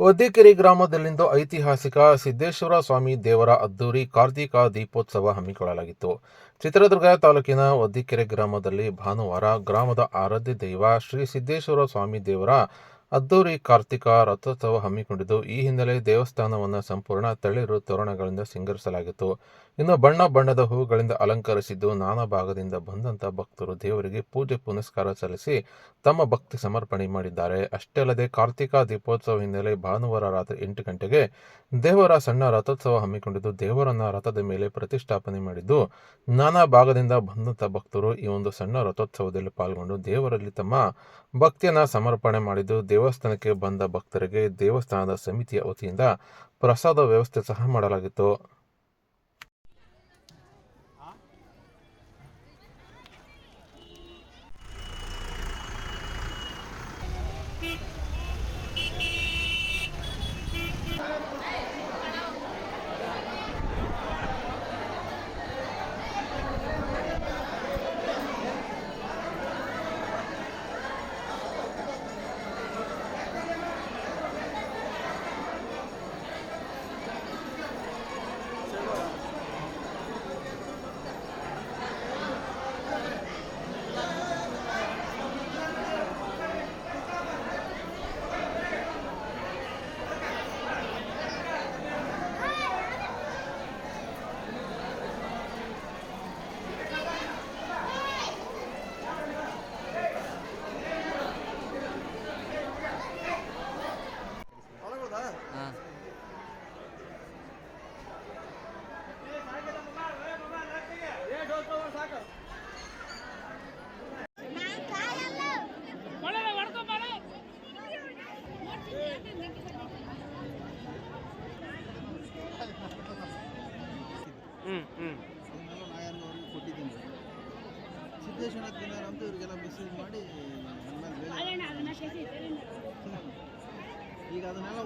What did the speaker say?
ಒದ್ದಿಕೆರೆ ಗ್ರಾಮದಲ್ಲಿಂದು ಐತಿಹಾಸಿಕ ಸಿದ್ದೇಶ್ವರ ಸ್ವಾಮಿ ದೇವರ ಅದ್ದೂರಿ ಕಾರ್ತಿಕ ದೀಪೋತ್ಸವ ಹಮ್ಮಿಕೊಳ್ಳಲಾಗಿತ್ತು. ಚಿತ್ರದುರ್ಗ ತಾಲೂಕಿನ ಒದ್ದಿಕೆರೆ ಗ್ರಾಮದಲ್ಲಿ ಭಾನುವಾರ ಗ್ರಾಮದ ಆರಾಧ್ಯ ದೈವ ಶ್ರೀ ಸಿದ್ದೇಶ್ವರ ಸ್ವಾಮಿ ದೇವರ ಅದ್ದೂರಿ ಕಾರ್ತಿಕ ರಥೋತ್ಸವ ಹಮ್ಮಿಕೊಂಡಿದ್ದು, ಈ ಹಿನ್ನೆಲೆ ದೇವಸ್ಥಾನವನ್ನು ಸಂಪೂರ್ಣ ತಳಿರು ತೋರಣಗಳಿಂದ ಸಿಂಗರಿಸಲಾಗಿತ್ತು. ಇನ್ನು ಬಣ್ಣ ಬಣ್ಣದ ಹೂಗಳಿಂದ ಅಲಂಕರಿಸಿದ್ದು, ನಾನಾ ಭಾಗದಿಂದ ಬಂದಂತ ಭಕ್ತರು ದೇವರಿಗೆ ಪೂಜೆ ಪುನಸ್ಕಾರ ಸಲ್ಲಿಸಿ ತಮ್ಮ ಭಕ್ತಿ ಸಮರ್ಪಣೆ ಮಾಡಿದ್ದಾರೆ. ಅಷ್ಟೇ ಅಲ್ಲದೆ ಕಾರ್ತಿಕ ದೀಪೋತ್ಸವ ಹಿನ್ನೆಲೆ ಭಾನುವಾರ ರಾತ್ರಿ ಎಂಟು ಗಂಟೆಗೆ ದೇವರ ಸಣ್ಣ ರಥೋತ್ಸವ ಹಮ್ಮಿಕೊಂಡಿದ್ದು, ದೇವರನ್ನ ರಥದ ಮೇಲೆ ಪ್ರತಿಷ್ಠಾಪನೆ ಮಾಡಿದ್ದು, ನಾನಾ ಭಾಗದಿಂದ ಬಂದಂತ ಭಕ್ತರು ಈ ಒಂದು ಸಣ್ಣ ರಥೋತ್ಸವದಲ್ಲಿ ಪಾಲ್ಗೊಂಡು ದೇವರಲ್ಲಿ ತಮ್ಮ ಭಕ್ತಿಯನ್ನ ಸಮರ್ಪಣೆ ಮಾಡಿದ್ದು ದೇವಸ್ಥಾನಕ್ಕೆ ಬಂದ ಭಕ್ತರಿಗೆ ದೇವಸ್ಥಾನದ ಸಮಿತಿಯ ವತಿಯಿಂದ ಪ್ರಸಾದ ವ್ಯವಸ್ಥೆ ಸಹ ಮಾಡಲಾಗಿತ್ತು. ಅದನ್ನೆಲ್ಲ ನಾಯನ್ನ ಅವ್ರಿಗೆ ಕೊಟ್ಟಿದ್ದೀನಿ ಸಿದ್ದೇಶ್ವರ ತಿನ್ನಾರ ಅಂತ ಇವರಿಗೆಲ್ಲ ಮೆಸೇಜ್ ಮಾಡಿ ಈಗ ಅದನ್ನೆಲ್ಲ